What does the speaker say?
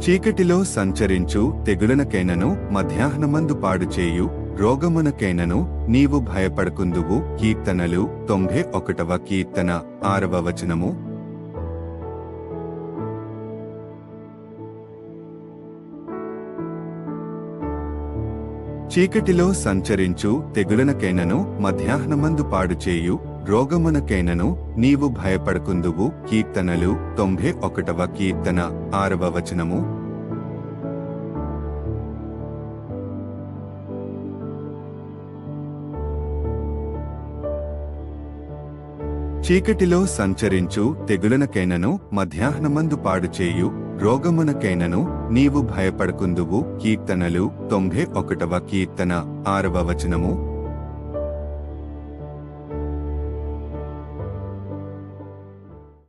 చీకటిలో సంచరించు తెగులనకైనను మధ్యాహ్నమందు పాడుచేయు రోగమునకైనను నీవు భయపడకుందువు. కీర్తనలు తొంభై ఒకటవ కీర్తన ఆరవ వచనము. చీకటిలో సంచరించు తెగులనకైనను మధ్యాహ్నమందు పాడుచేయు రోగమునకైనను నీవు భయపడకుందువు. కీర్తనలు తొంభై ఒకటవ కీర్తన ఆరవ వచనము. చీకటిలో సంచరించు తెగులనకైనను మధ్యాహ్నమందు పాడుచేయు. రోగమునకైనను నీవు భయపడకుందువు. కీర్తనలు తొంభై ఒకటవ కీర్తన ఆరవ వచనము.